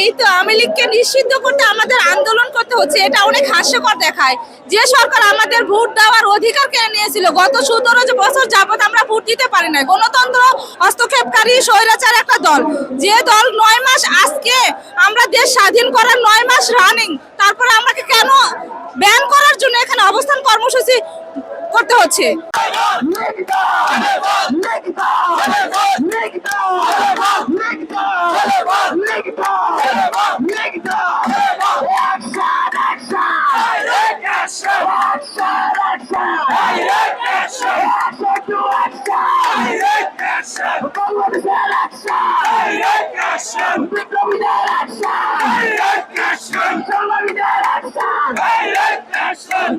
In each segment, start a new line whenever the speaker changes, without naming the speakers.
এই তো আওয়ামী লীগকে নিষিদ্ধ করতে আমাদের আন্দোলন করতে হচ্ছে, এটা অনেক হাস্যকর দেখায়। যে সরকার আমাদের ভোট দেওয়ার অধিকার কেড়ে নিয়েছিল? গত সতেরো বছর যাবত আমরা ভোট দিতে পারি না গণতন্ত্র, হস্তক্ষেপকারী, স্বৈরাচার একটা দল। যে দল নয় মাস আজকে আমরা দেশ স্বাধীন করার নয় মাস রানিং তারপরে আমাকে কেন ব্যান করার জন্য এখানে অবস্থান কর্মসূচি করতে হচ্ছে?
action, action! Direct action! Action to action! Direct action! The problem is that action! Direct action! The problem is that action! Direct action! The problem is that action! Direct action! Nikbar!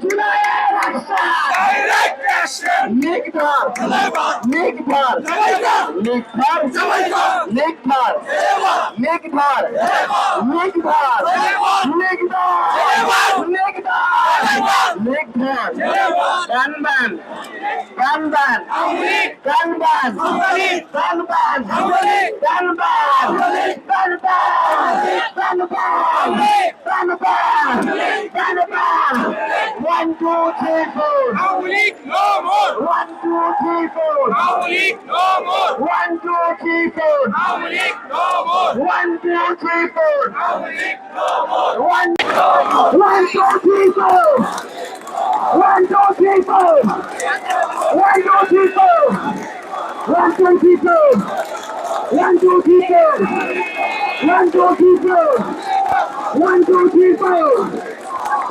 Nikbar! Nikbar! Nikbar! Nikbar! Nikbar! Nikbar! Nikbar! Kanban! Kanban! Kanban! Kanban! Kanban! Kanban! Kanban! One, two, three, four. Awami League no more One, two, three, four. Awami League no more One, two, three, four. Awami League no more One, two, three, four. Awami League no more One, one, two, three, four. One, two, three, four. One, two, three, four. One, two, three, four. One, two, three, four. One, two, three, four. One, two, three, four.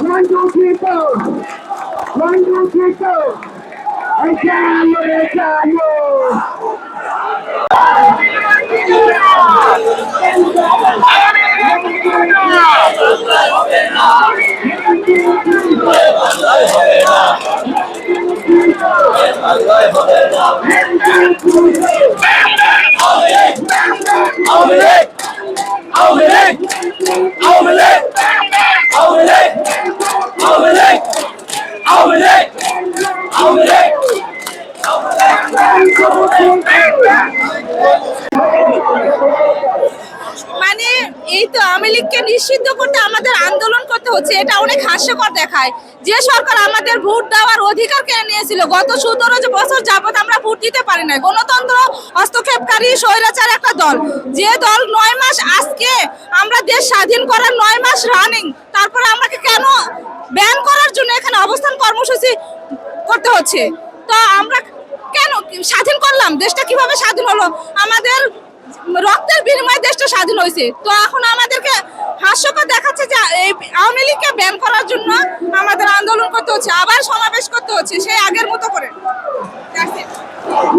One, two, three, four. One, two, three, four. I can't look at you. Amen. Awami League Awami League Awami League Awami League Awami League মানে
এই তো আওয়ামী লীগকে নিষিদ্ধ করতে আমাদের আন্দোলন করতে হচ্ছে, এটা অনেক হাস্যকর দেখায়। যে সরকার আমাদের ভোট দেওয়ার অধিকার কেড়ে নিয়েছিল, গত সতেরো বছর যাবৎ আমরা ভোট দিতে পারি না গণতন্ত্র হস্তক্ষেপকারী স্বৈরাচার একটা দল। যে দল নয় মাস আজকে আমরা দেশ স্বাধীন করার নয় মাস রানিং তারপরে আমাকে কেন ব্যান করার জন্য এখানে অবস্থান কর্মসূচি করতে হচ্ছে? তো আমরা কেন স্বাধীন করলাম? দেশটা কীভাবে স্বাধীন হলো? আমাদের স্বাধীন হয়েছে তো এখন আমাদেরকে হাস্যকর দেখাচ্ছে যে এই আওয়ামী লীগকে ব্যান করার জন্য আমাদের আন্দোলন করতে হচ্ছে, আবার সমাবেশ করতে হচ্ছে, সেই আগের মতো করে.